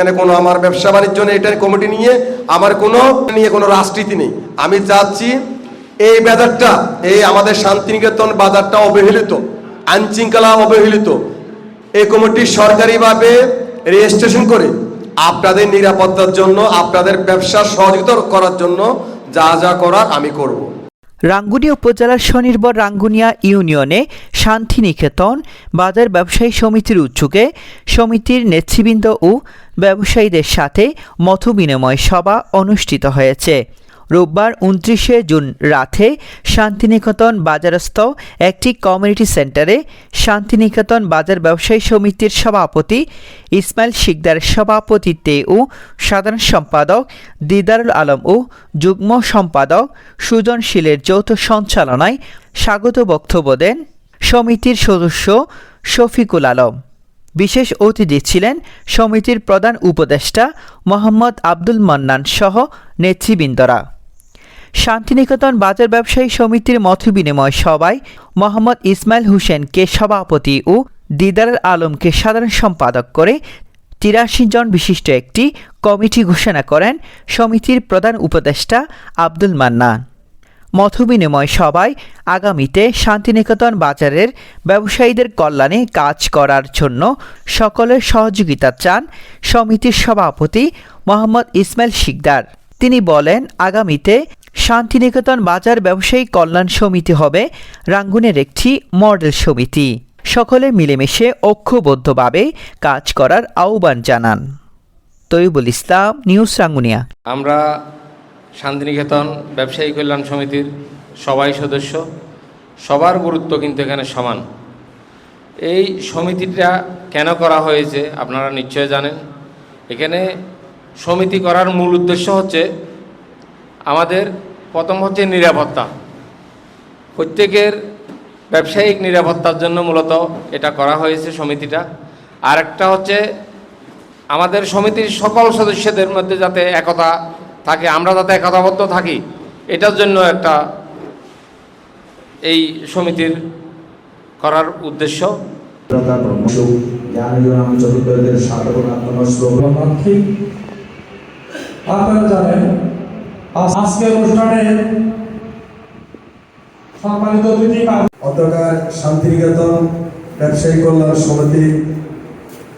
এখানে কোনো আমার ব্যবসা বাণিজ্য নেই এটা কমিটি নিয়ে, আমার কোনো নিয়ে কোনো রাজনীতি নেই। আমি চাচ্ছি এই বাজারটা, এই আমাদের শান্তিনিকেতন বাজারটা অবহেলিত, আইনশৃঙ্খলা অবহেলিত। এই কমিটি সরকারিভাবে রেজিস্ট্রেশন করে আপনাদের নিরাপত্তার জন্য, আপনাদের ব্যবসা সহযোগিতা করার জন্য যা যা করার আমি করব। রাঙ্গুনিয়া উপজেলার স্বনির্ভর রাঙ্গুনিয়া ইউনিয়নে শান্তিনিকেতন বাজার ব্যবসায়ী সমিতির উদ্যোগে সমিতির নেতৃবৃন্দ ও ব্যবসায়ীদের সাথে মতবিনিময় সভা অনুষ্ঠিত হয়েছে। রোববার উনত্রিশে জুন রাতে শান্তিনিকেতন বাজারস্থ একটি কমিউনিটি সেন্টারে শান্তিনিকেতন বাজার ব্যবসায়ী সমিতির সভাপতি ইসমাইল শিকদারের সভাপতিত্বে ও সাধারণ সম্পাদক দিদারুল আলম ও যুগ্ম সম্পাদক সুজনশীলের যৌথ সঞ্চালনায় স্বাগত বক্তব্য দেন সমিতির সদস্য শফিকুল আলম। বিশেষ অতিথি ছিলেন সমিতির প্রধান উপদেষ্টা মোহাম্মদ আব্দুল মান্নান সহ নেতৃবৃন্দরা। শান্তিনিকেতন বাজার ব্যবসায়ী সমিতির মত বিনিময় সভায় মোহাম্মদ ইসমাইল হোসেনকে সভাপতি ও দিদার আলমকে সাধারণ সম্পাদক করে তিরাশি জন বিশিষ্ট একটি কমিটি ঘোষণা করেন সমিতির প্রধান উপদেষ্টা আব্দুল মান্নান। মতবিনিময় সভায় আগামীতে শান্তিনিকেতন বাজারের ব্যবসায়ীদের কল্যাণে কাজ করার জন্য সকলের সহযোগিতা চান সমিতির সভাপতি মোহাম্মদ ইসমাইল শিকদার। তিনি বলেন, আগামীতে শান্তিনিকেতন বাজার ব্যবসায়ী কল্যাণ সমিতি হবে, রাঙ্গুনের একটি মডেল সমিতি। সকলে মিলেমিশে ঐক্যবদ্ধভাবে কাজ করার আহ্বান জানান। তৈবুল ইসলাম, নিউজ রাঙ্গুনিয়া। আমরা শান্তিনিকেতন ব্যবসায়ী কল্যাণ সমিতির সবাই সদস্য, সবার গুরুত্ব কিন্তু এখানে সমান। এই সমিতিটা কেন করা হয়েছে আপনারা নিশ্চয় জানেন। এখানে সমিতি করার মূল উদ্দেশ্য হচ্ছে আমাদের প্রথম হচ্ছে নিরাপত্তা। প্রত্যেকের ব্যবসায়িক নিরাপত্তার জন্য মূলত এটা করা হয়েছে সমিতিটা। আর একটা হচ্ছে আমাদের সমিতির সকল সদস্যদের মধ্যে যাতে একতা থাকে, আমরা যাতে একতাবদ্ধ থাকি, এটার জন্য একটা এই সমিতির করার উদ্দেশ্য। আপনারা জানেন আজকের অনুষ্ঠানে সম্মানিত অতিথি অতকার শান্তিনিকেতন ব্যবসায়ী কল্যাণ সমিতি।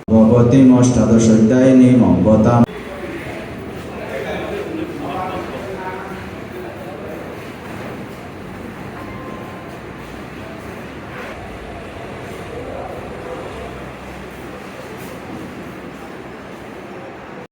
ভগবতী অষ্টাদশ অধ্যায় নিমগতাম